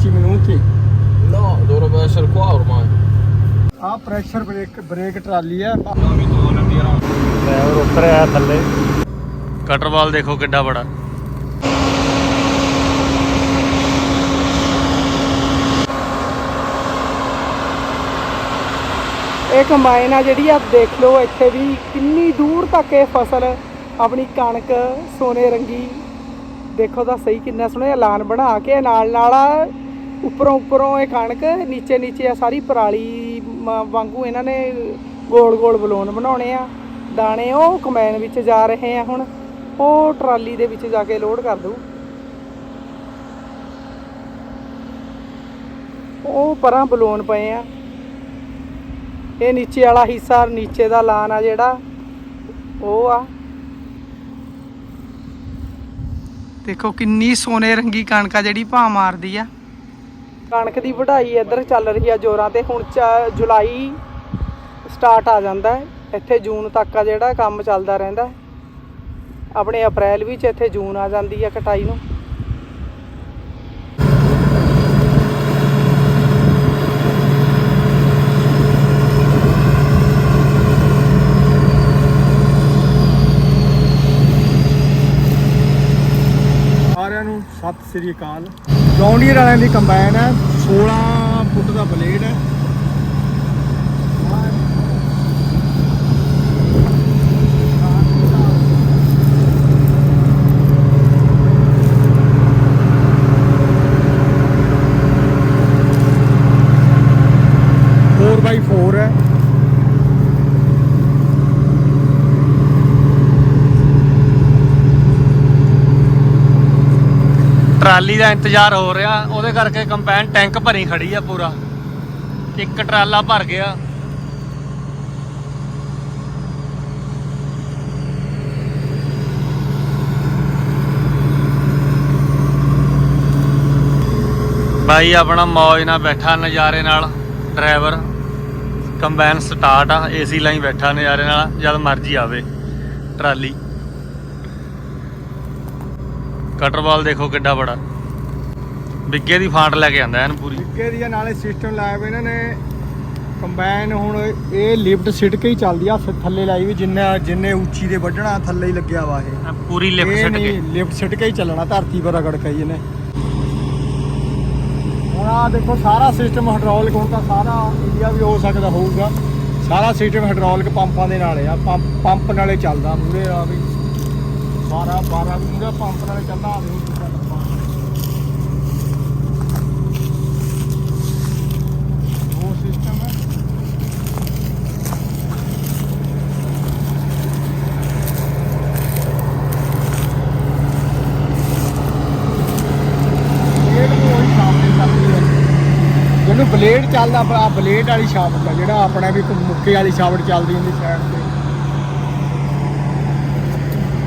10 minuti. No, dovrebbe essere qua ormai. ਆ pressure brake brake trolley ਹੈ driver ਉਤਰਿਆ ਥੱਲੇ ਕਟਰਵਾਲ ਦੇਖੋ ਕਿੱਡਾ ਬੜਾ। ਇਹ ਕੰਬਾਈਨ ਆ ਜਿਹੜੀ ਆਪ ਦੇਖ ਲਓ ਇੱਥੇ ਵੀ ਕਿੰਨੀ ਦੂਰ ਤੱਕ ਇਹ ਫਸਲ ਆਪਣੀ ਕਣਕ ਸੋਨੇ ਰੰਗੀ ਦੇਖੋ ਤਾਂ ਸਹੀ ਕਿੰਨਾ ਸੋਹਣਾ ਐਲਾਨ ਬਣਾ ਕੇ ਨਾਲ ਨਾਲ ਆ ਉੱਪਰੋਂ ਉੱਪਰੋਂ ਇਹ ਕਣਕ, ਨੀਚੇ ਨੀਚੇ ਆ ਸਾਰੀ ਪਰਾਲੀ ਵਾਂਗੂ ਇਹਨਾਂ ਨੇ ਗੋਲ ਗੋਲ ਬਲੂਨ ਬਣਾਉਣੇ ਆ। ਦਾਣੇ ਉਹ ਕਮੈਨ ਵਿੱਚ ਜਾ ਰਹੇ ਆ ਹੁਣ, ਉਹ ਟਰਾਲੀ ਦੇ ਵਿੱਚ ਜਾ ਕੇ ਲੋਡ ਕਰ ਦੂ ਉਹ ਪਰਾਂ ਬਲੂਨ ਪਏ ਆ। ਇਹ ਨੀਚੇ ਵਾਲਾ ਹਿੱਸਾ, ਨੀਚੇ ਦਾ ਲਾਨ ਆ ਜਿਹੜਾ, ਉਹ ਆ। ਦੇਖੋ ਕਿੰਨੀ ਸੋਨੇ ਰੰਗੀ ਕਣਕ ਆ ਜਿਹੜੀ ਭਾ ਮਾਰਦੀ ਆ। ਕਣਕ ਦੀ ਵਢਾਈ ਇੱਧਰ ਚੱਲ ਰਹੀ ਆ ਜੋਰਾਂ ਤੇ। ਹੁਣ ਚ- ਜੁਲਾਈ ਸਟਾਰਟ ਆ ਜਾਂਦਾ ਹੈ। ਇੱਥੇ ਜੂਨ ਤੱਕ ਆ ਜਿਹੜਾ ਕੰਮ ਚੱਲਦਾ ਰਹਿੰਦਾ ਹੈ। ਆਪਣੇ ਅਪ੍ਰੈਲ ਵਿੱਚ ਇੱਥੇ ਜੂਨ ਆ ਜਾਂਦੀ ਆ ਕਟਾਈ ਨੂੰ। ਸਾਰਿਆਂ ਨੂੰ ਸਤਿ ਸ੍ਰੀ ਅਕਾਲ। ਜੌਂਡੀਅਰ ਵਾਲਿਆਂ ਦੀ ਕੰਬਾਈਨ ਹੈ 16 ਫੁੱਟ ਦਾ ਬਲੇਡ ਹੈ। ਟਰਾਲੀ ਦਾ ਇੰਤਜ਼ਾਰ ਹੋ ਰਿਹਾ, ਉਹਦੇ ਕਰਕੇ ਕੰਪੈਨ ਟੈਂਕ ਭਰੀ ਖੜੀ ਆ ਪੂਰਾ। ਇੱਕ ਟਰਾਲਾ ਭਰ ਗਿਆ। ਬਾਈ ਆਪਣਾ ਮੌਜ ਨਾਲ ਬੈਠਾ ਨਜ਼ਾਰੇ ਨਾਲ, ਡਰਾਈਵਰ। ਕੰਬਾਈਨ ਸਟਾਰਟ ਆ, ਏਸੀ ਲਾਈ ਬੈਠਾ ਨਜ਼ਾਰੇ ਨਾਲ, ਜਦ ਮਰਜ਼ੀ ਆਵੇ, ਟਰਾਲੀ। ਕਟਰਵਾਲ ਦੇਖੋ ਕਿੱਡਾ ਬੜਾ। ਵਿੱਗੇ ਦੀ ਫਾਂਟ ਲੈ ਕੇ ਆਂਦਾ ਐਨ ਪੂਰੀ। ਅੱਗੇ ਦੀਆਂ ਨਾਲੇ ਸਿਸਟਮ ਲਾਇਆ ਹੋਇਆ ਇਹਨਾਂ ਨੇ। ਕੰਬਾਈਨ ਹੁਣ ਇਹ ਲਿਫਟ ਸਿੱਟ ਕੇ ਹੀ ਚੱਲਦੀ ਆ ਫਿਰ ਥੱਲੇ ਲਾਈ ਵੀ ਜਿੰਨਾ ਜਿੰਨੇ ਉੱਚੀ ਦੇ ਵੱਢਣਾ ਥੱਲੇ ਹੀ ਲੱਗਿਆ ਵਾ ਇਹ। ਐਨ ਪੂਰੀ ਛੱਡ ਨਹੀਂ, ਕੇ ਲਿਫਟ ਸਿੱਟ ਕੇ ਹੀ ਚੱਲਣਾ ਧਰਤੀ ਪਰ ਰਗੜ ਕੇ ਹੀ ਇਹਨੇ। ਹੁਣ ਆ ਦੇਖੋ ਸਾਰਾ ਸਿਸਟਮ ਹਾਈਡ੍ਰੋਲਿਕ ਹੁਣ ਤਾਂ ਸਾਰਾ ਇੰਡੀਆ ਵੀ ਹੋ ਸਕਦਾ ਹੋਊਗਾ। ਸਾਰਾ ਸਿਸਟਮ ਹਾਈਡ੍ਰੋਲਿਕ ਪੰਪਾਂ ਦੇ ਨਾਲੇ ਆ। ਪੰਪ ਪੰਪ ਨਾਲੇ ਚੱਲਦਾ ਮੂਰੇ ਆ ਵੀ। ਸਾਰਾ 12 ਮੂਰੇ ਪੰਪ ਨਾਲੇ ਚੱਲਦਾ ਆ ਵੀ ਦੂਜਾ ਡੱਬਾ। ਉਹ ਸਿਸਟਮ ਹੈ ਬਲੇਡ ਨੂੰ ਉਹੀ ਸਾਹਮਣੇ ਕਰਦੀ ਹੈ ਜਿਹਨੂੰ ਬਲੇਡ ਚੱਲਦਾ ਆ ਬਲੇਡ ਵਾਲੀ ਸ਼ਾਫਟ ਆ ਜਿਹੜਾ ਆਪਣੇ ਵੀ ਮੁੱਕੇ ਵਾਲੀ ਸ਼ਾਫਟ ਚੱਲਦੀ ਹੁੰਦੀ ਸਾਈਡ ਤੇ।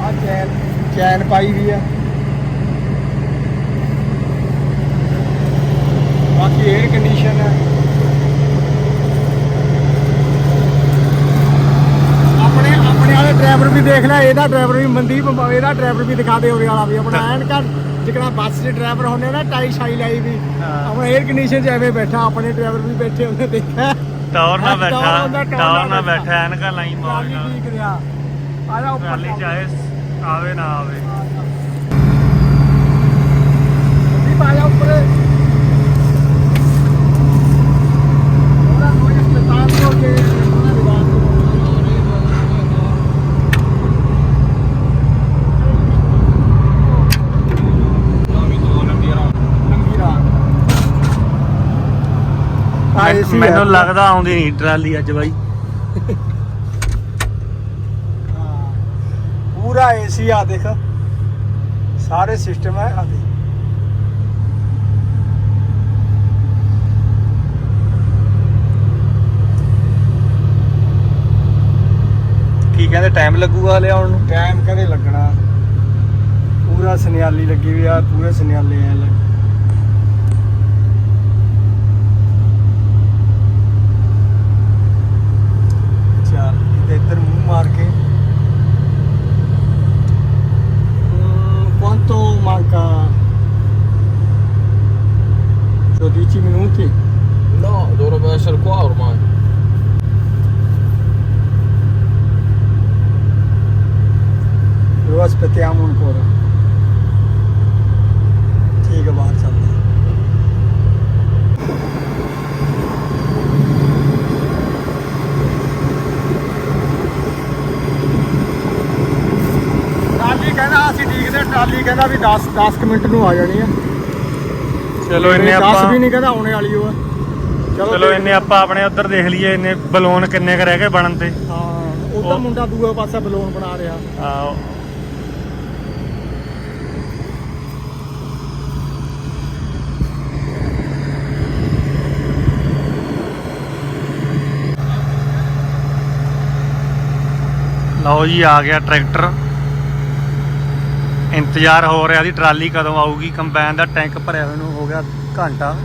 ਆ ਚੈਨ ਚੈਨ ਪਾਈ ਵੀ ਆ। ਬਾਕੀ 에ਅਰ ਕੰਡੀਸ਼ਨ ਹੈ ਆਪਣੇ ਆਪਣੇ ਵਾਲੇ ਡਰਾਈਵਰ ਵੀ ਦੇਖ ਲੈ ਇਹਦਾ ਡਰਾਈਵਰ ਵੀ ਮਨਦੀਪ ਇਹਦਾ ਡਰਾਈਵਰ ਵੀ ਦਿਖਾ ਦੇ ਉਹਦੇ ਵਾਲਾ ਵੀ। ਆਪਣਾ ਐਨ ਕਰ ਜਿਹੜਾ ਬੱਸ ਦੇ ਡਰਾਈਵਰ ਹੁੰਦੇ ਨਾ ਟਾਈ ਸ਼ਾਈ ਲਾਈ ਵੀ। ਆਪਣਾ 에ਅਰ ਕੰਡੀਸ਼ਨ ਚ ਐਵੇਂ ਬੈਠਾ ਆਪਣੇ ਡਰਾਈਵਰ ਵੀ ਬੈਠੇ ਉਹਨੇ ਦੇਖਿਆ। ਟੌਰ ਟੌਰ ਬੈਠਾ ਟੌਰ ਨਾਲ ਬੈਠਾ। ਬੈਠਾ। ਐਨਕਾਂ ਲਾਈ ਟਰਾਲੀ ਨਾਲ। ਠੀਕ ਰਿਹਾ। ਆ ਜਾ ਉੱਪਰ ਟਰਾਲੀ ਚਾਹੇ ਆਵੇ ਨਾ ਆਵੇ। ਮਨਦੀਪ ਆ ਜਾ ਉੱਪਰ ਉਹਦਾ ਕੋਈ ਹਸਪਤਾਲ ਤੋਂ ਕੇ ਉਹਨਾਂ ਦੀ ਬਾਤ ਲੰਗੀ ਰਾਤ ਮੈਨੂੰ ਲੱਗਦਾ ਆਉਂਦੀ ਨਹੀਂ ਟਰਾਲੀ ਅੱਜ ਬਾਈ। ਪੂਰਾ ਏਸੀ ਆ ਦੇਖ। ਸਾਰੇ ਸਿਸਟਮ ਹੈ ਆ ਦੇਖ। ਕੀ ਕਹਿੰਦੇ ਟਾਈਮ ਲੱਗੂਗਾ ਲਿਆਉਣ ਨੂੰ? ਟਾਈਮ ਕਦੇ ਲੱਗਣਾ। ਪੂਰਾ ਸਨਿਆਲੀ ਲੱਗੀ ਵੀ ਆ ਪੂਰੇ ਸਨਿਆਲੇ ਐ ਲੱਗ ਅੱਛਾ ਇਹਦੇ ਇੱਧਰ ਮੂੰਹ ਮਾਰ ਕੇ ਹਮ, quanto manca 10 minuti No, dovrebbe essere qua ormai. lo aspettiamo ancora ਕਹਿੰਦਾ ਵੀ 10 10 ਕੁ ਮਿੰਟ ਨੂੰ ਆ ਜਾਣੀ ਹੈ ਚਲੋ ਇੰਨੇ 10 ਆਪਾਂ ਵੀ ਨਹੀਂ ਕਹਿੰਦਾ ਆਉਣੇ ਵਾਲੀ ਉਹ ਹੈ ਚਲੋ ਇੰਨੇ ਆਪਾਂ ਆਪਣੇ ਉੱਧਰ ਦੇਖ ਲਈਏ ਇੰਨੇ ਬਲੂਨ ਕਿੰਨੇ ਕੁ ਰਹਿ ਗਏ ਬਣਨ ਤੇ। ਹਾਂ ਉਹ- ਮੁੰਡਾ ਦੂਏ ਪਾਸੇ ਬਲੂਨ ਬਣਾ ਰਿਹਾ। ਆਹੋ। ਲਓ ਜੀ ਆ ਗਿਆ ਟਰੈਕਟਰ। ਇੰਤਜ਼ਾਰ ਹੋ ਰਿਹਾ ਦੀ ਟਰਾਲੀ ਕਦੋਂ ਆਊਗੀ, ਕੰਬਾਈਨ ਦਾ ਟੈਂਕ ਭਰਿਆ ਹੋਇਆ ਨੂੰ ਹੋ ਗਿਆ ਘੰਟਾ।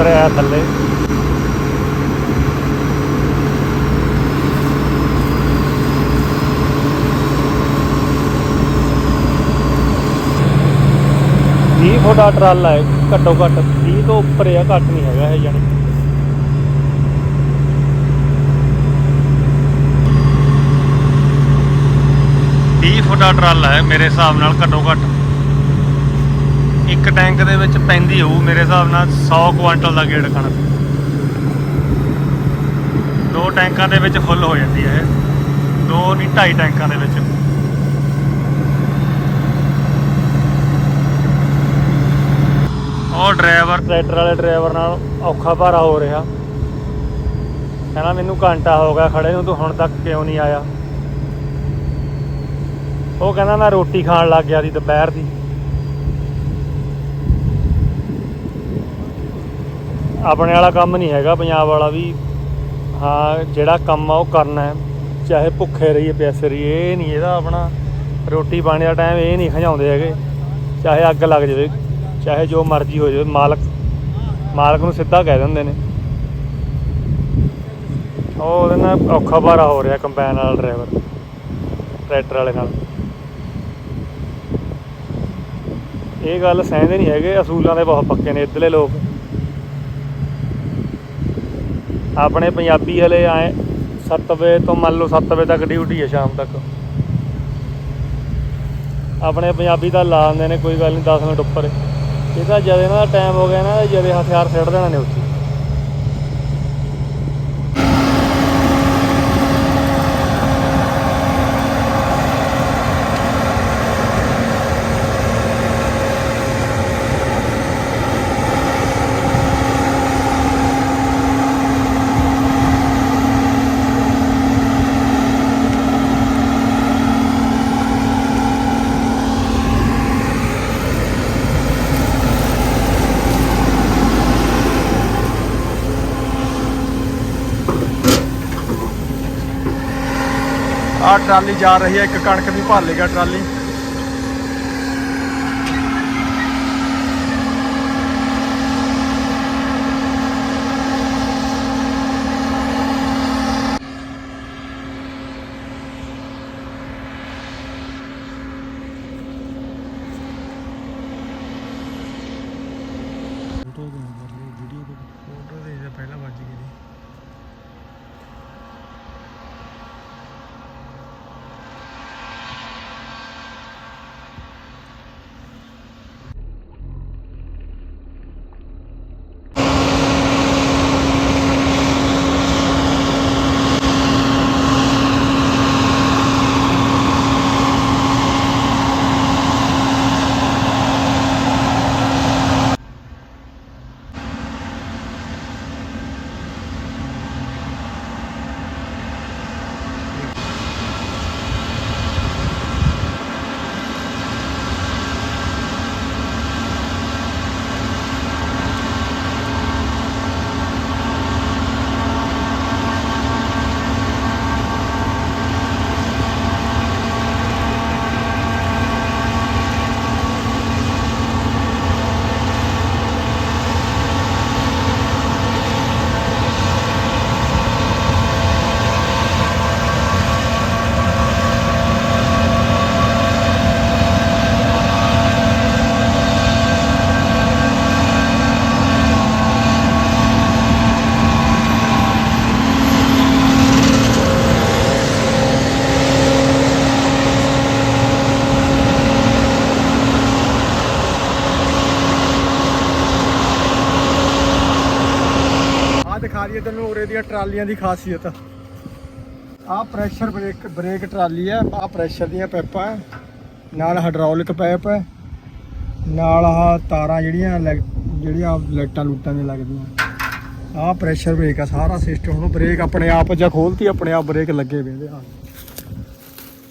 ਡਰਾਈਵਰ ਥੱਲੇ। ਵੀਹ ਫੁੱਟ ਟਰਾਲਾ ਹੈ, ਘੱਟੋ ਘੱਟ 20 ਤੋਂ ਉੱਪਰ ਆ ਘੱਟ ਨਹੀਂ ਹੈਗਾ ਇਹ ਜਾਨੀ ਵੀਹ ਫੁੱਟ ਟਰਾਲਾ ਹੈ ਮੇਰੇ ਹਿਸਾਬ ਨਾਲ ਘੱਟੋ ਘੱਟ। ਇੱਕ ਟੈਂਕ ਦੇ ਵਿੱਚ ਪੈਂਦੀ ਹੋਊ, ਮੇਰੇ ਹਿਸਾਬ ਨਾਲ 100 ਕੁਆਂਟਲ ਦਾ ਗੇੜ ਕਣਕ ਦੋ ਟੈਂਕਾਂ ਦੇ ਵਿੱਚ ਫੁੱਲ ਹੋ ਜਾਂਦੀ ਹੈ ਦੋ ਨਹੀਂ, ਢਾਈ ਟੈਂਕਾਂ ਦੇ ਵਿੱਚ। ਉਹ ਡਰਾਈਵਰ, ਟਰੈਕਟਰ ਵਾਲੇ ਡਰਾਈਵਰ ਨਾਲ ਔਖਾ ਭਾਰਾ ਹੋ ਰਿਹਾ। ਕਹਿੰਦਾ, ਮੈਨੂੰ ਘੰਟਾ ਹੋ ਗਿਆ ਖੜੇ ਨੂੰ, ਤੂੰ ਹੁਣ ਤੱਕ ਕਿਉਂ ਨਹੀਂ ਆਇਆ? ਉਹ ਕਹਿੰਦਾ, ਮੈਂ ਰੋਟੀ ਖਾਣ ਲੱਗ ਗਿਆ ਸੀ ਦੁਪਹਿਰ ਦੀ। ਆਪਣੇ ਵਾਲਾ ਕੰਮ ਨਹੀਂ ਹੈਗਾ, ਪੰਜਾਬ ਵਾਲਾ ਵੀ। ਹਾਂ, ਜਿਹੜਾ ਕੰਮ ਆ ਉਹ ਕਰਨਾ ਹੈ। ਚਾਹੇ ਭੁੱਖੇ ਰਹੀਏ, ਪਿਆਸੇ ਰਹੀਏ, ਇਹ ਨਹੀਂ ਇਹਦਾ ਆਪਣਾ। ਰੋਟੀ ਪਾਣੀ ਦਾ ਟਾਈਮ ਇਹ ਨਹੀਂ ਖਜਾਉਂਦੇ ਹੈਗੇ। ਚਾਹੇ ਅੱਗ ਲੱਗ ਜਾਵੇ, ਚਾਹੇ ਜੋ ਮਰਜ਼ੀ ਹੋ ਜਾਵੇ, ਮਾਲਕ ਮਾਲਕ ਨੂੰ ਸਿੱਧਾ ਕਹਿ ਦਿੰਦੇ ਨੇ। ਉਹ ਉਹਦੇ ਨਾਲ ਔਖਾ ਭਾਰਾ ਹੋ ਰਿਹਾ ਕੰਬਾਈਨ ਵਾਲਾ ਡਰਾਈਵਰ ਟਰੈਕਟਰ ਵਾਲੇ ਨਾਲ। ਇਹ ਗੱਲ ਸਹਿੰਦੇ ਨਹੀਂ ਹੈਗੇ, ਅਸੂਲਾਂ ਦੇ ਬਹੁਤ ਪੱਕੇ ਨੇ, ਇੱਧਰਲੇ ਲੋਕ। ਆਪਣੇ ਪੰਜਾਬੀ ਹਲੇ ਆਏ 7 ਵਜੇ ਤੋਂ ਮੰਨ ਲਓ 7 ਵਜੇ ਤੱਕ ਡਿਊਟੀ ਹੈ ਸ਼ਾਮ ਤੱਕ। ਆਪਣੇ ਪੰਜਾਬੀ ਤਾਂ ਲਾ ਦਿੰਦੇ ਨੇ, ਕੋਈ ਗੱਲ ਨਹੀਂ 10 ਮਿੰਟ ਉੱਪਰ। ਇਹ ਤਾਂ ਜਦ ਇਹਨਾਂ ਦਾ ਟਾਈਮ ਹੋ ਗਿਆ ਨਾ, ਜਦੇ ਹਥਿਆਰ ਸਿੱਟ ਦੇਣਾ ਨੇ ਉੱਥੇ। ਆਹ ਟਰਾਲੀ ਜਾ ਰਹੀ ਹੈ ਇੱਕ ਕਣਕ ਵੀ ਭਾਲੇਗਾ ਟਰਾਲੀ ਫੋਟੋ ਦੇ ਪਹਿਲਾਂ ਵੱਜ ਗਈ ਆ ਦਿਖਾ ਦਈਏ ਤੈਨੂੰ ਉਰੇ ਦੀਆਂ ਟਰਾਲੀਆਂ ਦੀ ਖਾਸੀਅਤ। ਆ ਪ੍ਰੈਸ਼ਰ ਬ੍ਰੇਕ ਬ੍ਰੇਕ ਟਰਾਲੀ ਹੈ ਆ ਪ੍ਰੈਸ਼ਰ ਦੀਆਂ ਪੈਪਾਂ ਨਾਲ ਹਾਈਡ੍ਰੋਲਿਕ ਪੈਪ ਹੈ ਨਾਲ ਆ ਤਾਰਾਂ ਜਿਹੜੀਆਂ ਜਿਹੜੀਆਂ ਲਾਈਟਾਂ ਲੂਟਾਂ ਦੇ ਲੱਗਦੀਆਂ। ਆ ਪ੍ਰੈਸ਼ਰ ਬ੍ਰੇਕ ਆ, ਸਾਰਾ ਸਿਸਟਮ ਹੁਣ ਬ੍ਰੇਕ ਆਪਣੇ ਆਪ ਜਾਂ ਖੋਲਤੀ, ਆਪਣੇ ਆਪ ਬ੍ਰੇਕ ਲੱਗੇ ਵੇਂਦੇ ਆ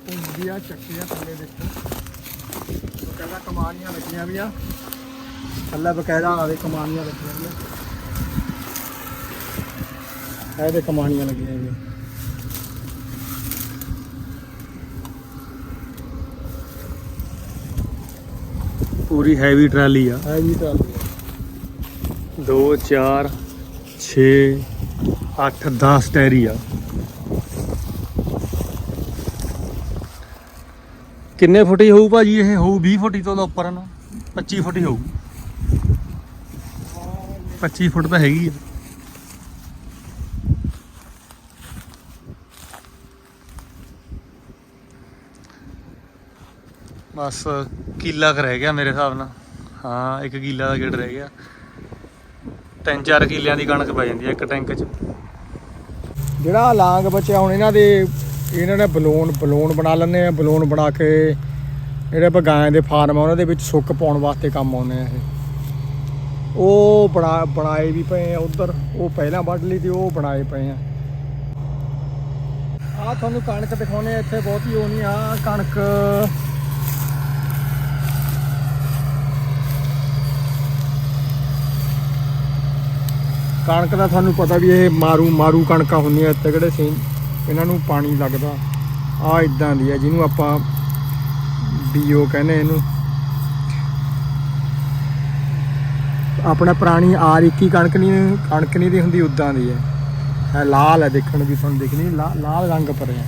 ਹੁੰਦੀ ਆ ਥੱਲੇ ਦੇਖੋ। ਬਕਾਇਦਾ ਕਮਾਨੀਆਂ ਲੱਗੀਆਂ ਵੀ ਆ ਥੱਲੇ ਬਕਾਇਦਾ ਆਵੇ ਕਮਾਨੀਆਂ ਲੱਗੀਆਂ ਵੀ ਆ ਇਹਦੇ ਕਮਾਣੀਆਂ ਲੱਗੀਆਂ ਹੋਈਆਂ ਪੂਰੀ ਹੈਵੀ ਟਰਾਲੀ ਆ। ਹੈ ਵੀ ਟਰਾਲੀ 2 4 6 8 10 ਟੈਰੀ ਆ। ਕਿੰਨੇ ਫੁੱਟੀ ਹੋਊ ਭਾਜੀ ਇਹ? ਹੋਊ 20 ਫੁੱਟੀ ਤੋਂ ਤਾਂ ਉੱਪਰ ਨਾ। 25 ਫੁੱਟੀ ਹੋਊ। 25 ਫੁੱਟ ਤਾਂ ਹੈਗੀ ਆ। ਬਸ ਕਿੱਲਾ ਕੁ ਰਹਿ ਗਿਆ ਮੇਰੇ ਹਿਸਾਬ ਨਾਲ। ਹਾਂ, ਇੱਕ ਕਿੱਲਾ ਦਾ ਗੇੜ ਰਹਿ ਗਿਆ। ਤਿੰਨ ਚਾਰ ਕਿੱਲਿਆਂ ਦੀ ਕਣਕ ਪੈ ਜਾਂਦੀ ਹੈ ਇੱਕ ਟੈਂਕ 'ਚ। ਜਿਹੜਾ ਲਾਂਗ ਬਚਿਆ, ਹੁਣ ਇਹਨਾਂ ਦੇ, ਇਹਨਾਂ ਨੇ ਬਲੂਨ ਬਲੂਨ ਬਣਾ ਲੈਂਦੇ ਆ, ਬਲੂਨ ਬਣਾ ਕੇ ਜਿਹੜੇ ਆਪਾਂ ਗਾਂ ਦੇ ਫਾਰਮ ਆ, ਉਹਨਾਂ ਦੇ ਵਿੱਚ ਸੁੱਕ ਪਾਉਣ ਵਾਸਤੇ ਕੰਮ ਆਉਂਦੇ ਆ ਇਹ। ਉਹ ਬਣਾ, ਬਣਾਏ ਵੀ ਪਏ ਆ ਉਧਰ। ਉਹ ਪਹਿਲਾਂ ਵੱਢ ਲਈ ਤੇ ਉਹ ਬਣਾਏ ਪਏ ਆ। ਆ ਤੁਹਾਨੂੰ ਕਣਕ ਦਿਖਾਉਣੇ ਇੱਥੇ ਬਹੁਤੀ ਉਹ ਨਹੀਂ ਆ ਕਣਕ। ਕਣਕ ਦਾ ਤੁਹਾਨੂੰ ਪਤਾ ਵੀ ਇਹ ਮਾਰੂ ਮਾਰੂ ਕਣਕਾਂ ਹੁੰਦੀਆਂ ਇੱਥੇ ਕਿਹੜੇ ਸੀ। ਇਹਨਾਂ ਨੂੰ ਪਾਣੀ ਲੱਗਦਾ। ਆ ਇਦਾਂ ਦੀ ਹੈ, ਜਿਹਨੂੰ ਆਪਾਂ ਬੀਓ ਕਹਿੰਦੇ ਇਹਨੂੰ। ਆਪਣਾ ਪੁਰਾਣੀ ਆਰ 21 ਕਣਕ ਨਹੀਂ ਕਣਕ ਨਹੀਂ ਦੀ ਹੁੰਦੀ, ਉਦਾਂ ਦੀ ਹੈ। ਲਾਲ ਹੈ ਦੇਖਣ ਨੂੰ ਵੀ, ਤੁਹਾਨੂੰ ਦਿਖਣੀ ਲਾ- ਲਾਲ ਰੰਗ ਪਰ ਹੈ